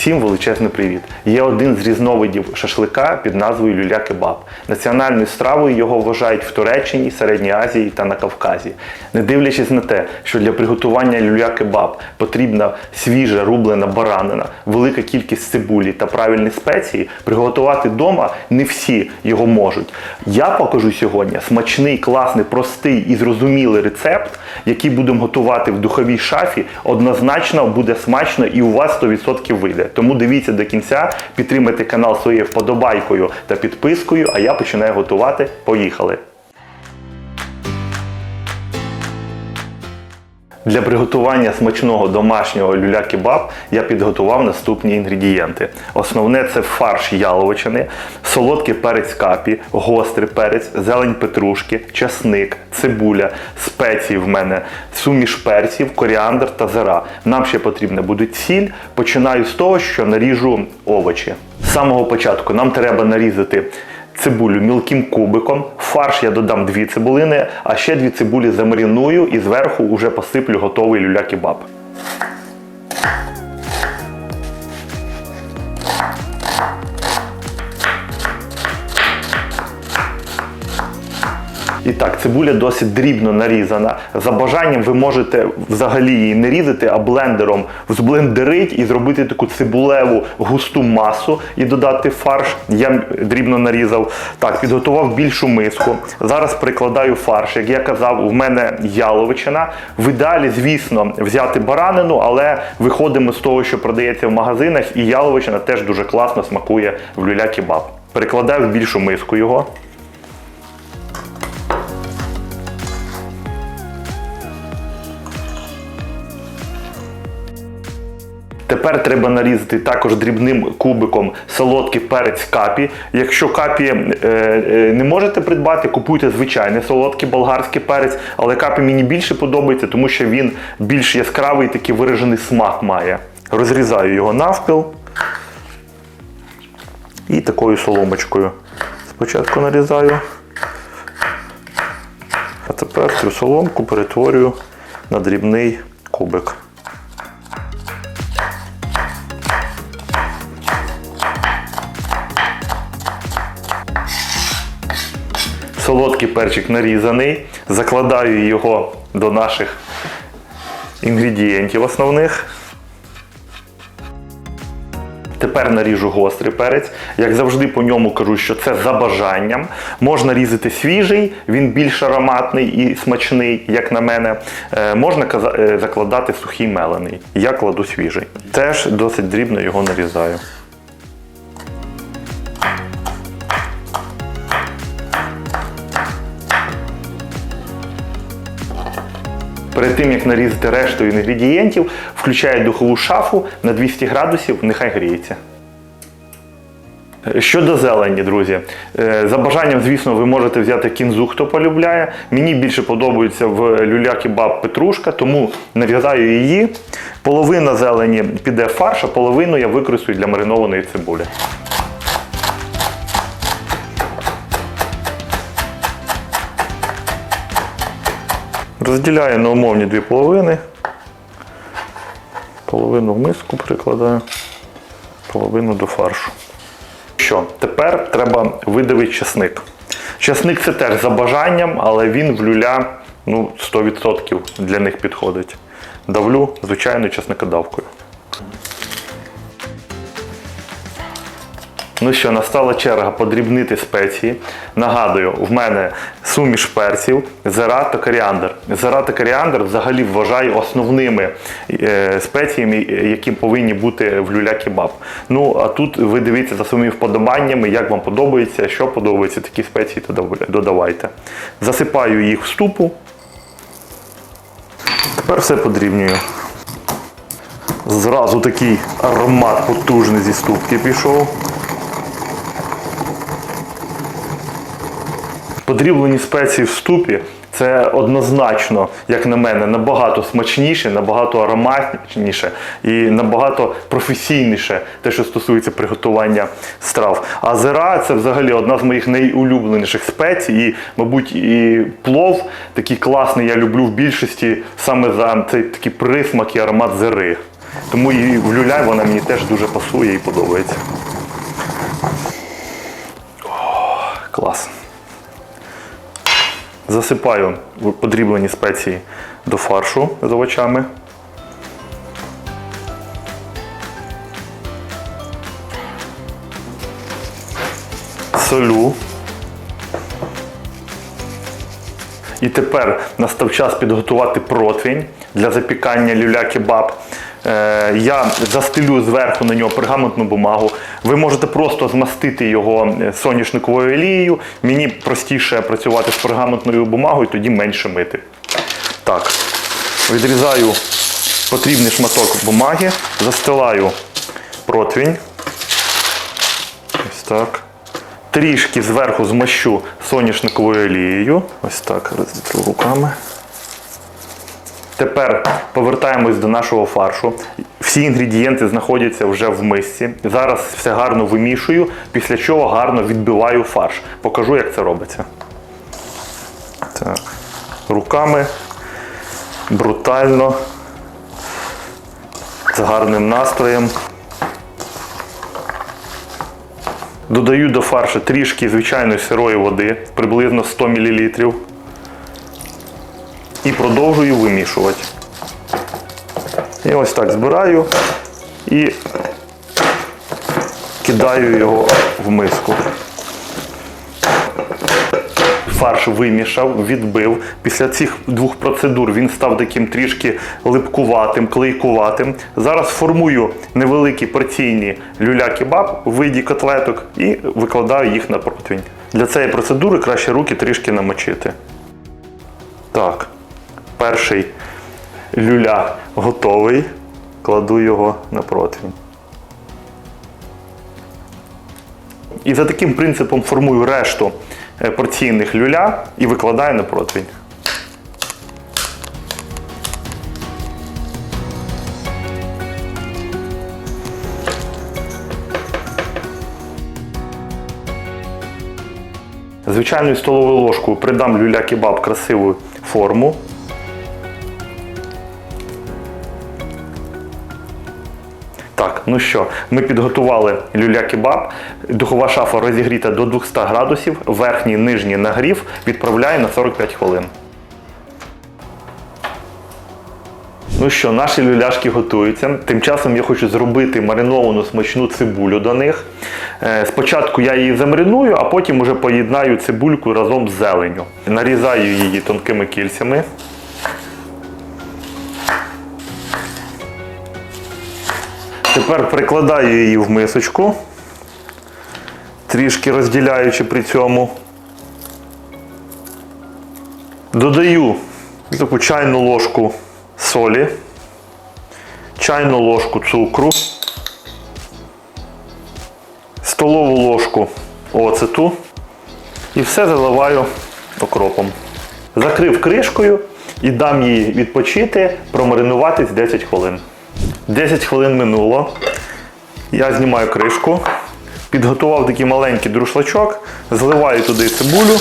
Всім величезний привіт! Є один з різновидів шашлика під назвою люля-кебаб. Національною стравою його вважають в Туреччині, Середній Азії та на Кавказі. Не дивлячись на те, що для приготування люля-кебаб потрібна свіжа рублена баранина, велика кількість цибулі та правильні спеції, приготувати вдома не всі його можуть. Я покажу сьогодні смачний, класний, простий і зрозумілий рецепт, який будемо готувати в духовій шафі. Однозначно буде смачно і у вас 100% вийде. Тому дивіться до кінця, підтримайте канал своєю вподобайкою та підпискою, а я починаю готувати. Поїхали! Для приготування смачного домашнього люля-кебаб я підготував наступні інгредієнти. Основне це фарш яловичини, солодкий перець капі, гострий перець, зелень петрушки, часник, цибуля, спеції в мене, суміш перців, коріандр та зира. Нам ще потрібна буде сіль. Починаю з того, що наріжу овочі. З самого початку нам треба нарізати цибулю мілким кубиком. Фарш я додам дві цибулини, а ще дві цибулі замаріную і зверху вже посиплю готовий люля-кебаб. Так, цибуля досить дрібно нарізана. За бажанням ви можете взагалі її не різати, а блендером зблендерить і зробити таку цибулеву густу масу і додати фарш. Я дрібно нарізав. Так, підготував більшу миску. Зараз прикладаю фарш. Як я казав, у мене яловичина. В ідеалі, звісно, взяти баранину, але виходимо з того, що продається в магазинах, і яловичина теж дуже класно смакує в люля-кебаб. Перекладаю в більшу миску його. Тепер треба нарізати також дрібним кубиком солодкий перець капі. Якщо капі е, е, не можете придбати, купуйте звичайний солодкий болгарський перець, але капі мені більше подобається, тому що він більш яскравий, такий виражений смак має. Розрізаю його навпіл і такою соломочкою. Спочатку нарізаю, а тепер цю соломку перетворюю на дрібний кубик. Солодкий перчик нарізаний. Закладаю його до наших інгредієнтів основних. Тепер наріжу гострий перець. Як завжди по ньому кажу, що це за бажанням. Можна різати свіжий, він більш ароматний і смачний, як на мене. Е, можна е, закладати сухий мелений. Я кладу свіжий. Теж досить дрібно його нарізаю. Перед тим як нарізати решту інгредієнтів, включаю духову шафу на 200 градусів, нехай гріється. Щодо зелені, друзі, е, за бажанням, звісно, ви можете взяти кінзу, хто полюбляє. Мені більше подобається в люля-кебаб петрушка, тому нарізаю її. Половина зелені піде фарш, а половину я використаю для маринованої цибулі. Розділяю на умовні дві половини. Половину в миску прикладаю, половину до фаршу. Що, тепер треба видавити часник. Часник це теж за бажанням, але він в люля ну, 100% для них підходить. Давлю звичайною часникодавкою. Ну що, настала черга подрібнити спеції. Нагадую, в мене суміш перців, зира та коріандр. Зира та коріандр взагалі вважаю основними е, спеціями, які повинні бути в люля-кебаб. Ну, а тут ви дивіться за своїми вподобаннями, як вам подобається, що подобається, такі спеції додав- додавайте. Засипаю їх в ступу. Тепер все подрібнюю. Зразу такий аромат потужний зі ступки пішов. Подріблені спеції в ступі це однозначно, як на мене, набагато смачніше, набагато ароматніше і набагато професійніше те, що стосується приготування страв. А зира це взагалі одна з моїх найулюбленіших спецій. І, мабуть, і плов такий класний я люблю в більшості саме за цей такий присмак і аромат зири. Тому і в люля вона мені теж дуже пасує і подобається. О, клас. Засипаю подріблені спеції до фаршу з овочами. Солю. І тепер настав час підготувати противень для запікання люля-кебаб. Е, Я застелю зверху на нього пергаментну бумагу. Ви можете просто змастити його е, соняшниковою олією. Мені простіше працювати з пергаментною бумагою, тоді менше мити. Так, відрізаю потрібний шматок бумаги, застилаю противень. Ось так. Трішки зверху змащу соняшниковою олією. Ось так, розітру руками. Тепер повертаємось до нашого фаршу. Всі інгредієнти знаходяться вже в мисці. Зараз все гарно вимішую, після чого гарно відбиваю фарш. Покажу, як це робиться. Так. Руками брутально, з гарним настроєм. Додаю до фаршу трішки звичайної сирої води, приблизно 100 мл. І продовжую вимішувати. І ось так збираю і кидаю його в миску. Фарш вимішав, відбив. Після цих двох процедур він став таким трішки липкуватим, клейкуватим. Зараз формую невеликі порційні люля-кебаб у виді котлеток і викладаю їх на противень. Для цієї процедури краще руки трішки намочити. Так, перший люля готовий. Кладу його на противень. І за таким принципом формую решту е, порційних люля і викладаю на противень. Звичайною столовою ложкою придам люля-кебаб красиву форму. Так, ну що, ми підготували люля-кебаб. Духова шафа розігріта до 200 градусів, верхній нижній нагрів відправляю на 45 хвилин. Ну що, наші люляшки готуються. Тим часом я хочу зробити мариновану смачну цибулю до них. Е, Спочатку я її замариную, а потім уже поєднаю цибульку разом з зеленню. Нарізаю її тонкими кільцями. Тепер прикладаю її в мисочку, трішки розділяючи при цьому. Додаю таку чайну ложку солі, чайну ложку цукру, столову ложку оцету і все заливаю окропом. Закрив кришкою і дам їй відпочити, промаринуватись 10 хвилин. 10 хвилин минуло. Я знімаю кришку, підготував такий маленький друшлачок, зливаю туди цибулю.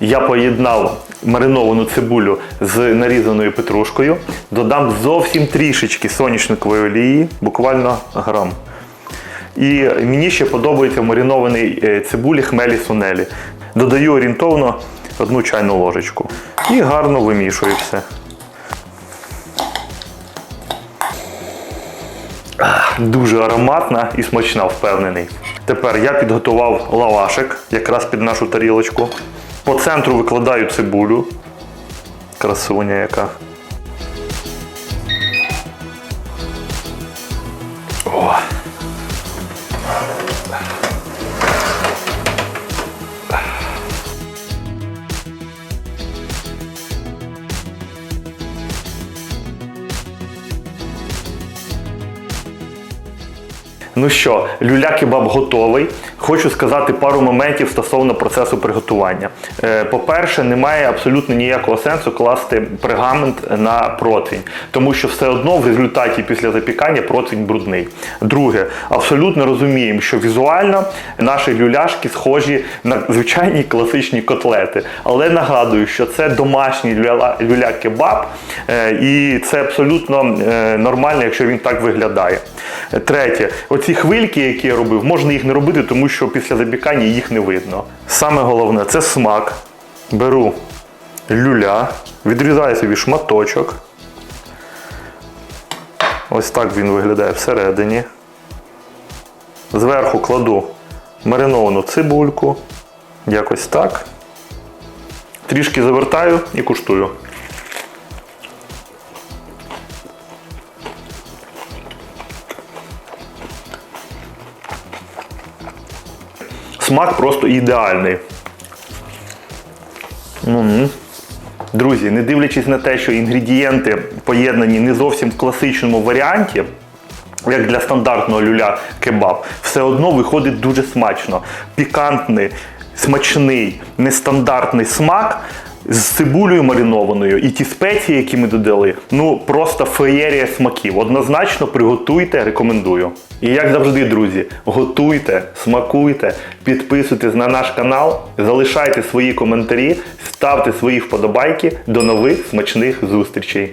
Я поєднав мариновану цибулю з нарізаною петрушкою, додам зовсім трішечки соняшникової олії, буквально грам. І мені ще подобається в маринованій е, цибулі хмелі сунелі. Додаю орієнтовно одну чайну ложечку. І гарно вимішую все. Дуже ароматна і смачна, впевнений. Тепер я підготував лавашик якраз під нашу тарілочку. По центру викладаю цибулю. Красуня яка. О. Ну що, люля-кебаб готовий. Хочу сказати пару моментів стосовно процесу приготування. Е, По-перше, немає абсолютно ніякого сенсу класти пергамент на противень, тому що все одно в результаті після запікання противень брудний. Друге, абсолютно розуміємо, що візуально наші люляшки схожі на звичайні класичні котлети. Але нагадую, що це домашній люля- люля-кебаб, е, і це абсолютно е, нормально, якщо він так виглядає. Третє, оці хвильки, які я робив, можна їх не робити, тому що після запікання їх не видно. Саме головне це смак. Беру люля, відрізаю собі шматочок. Ось так він виглядає всередині. Зверху кладу мариновану цибульку. Якось так. Трішки завертаю і куштую. Смак просто ідеальний. Мгм. Друзі, не дивлячись на те, що інгредієнти поєднані не зовсім в класичному варіанті, як для стандартного люля кебаб, все одно виходить дуже смачно. Пікантний, смачний, нестандартний смак з цибулею маринованою. І ті спеції, які ми додали, ну просто феєрія смаків. Однозначно приготуйте, рекомендую. І як завжди, друзі, готуйте, смакуйте, підписуйтесь на наш канал, залишайте свої коментарі, ставте свої вподобайки. До нових смачних зустрічей!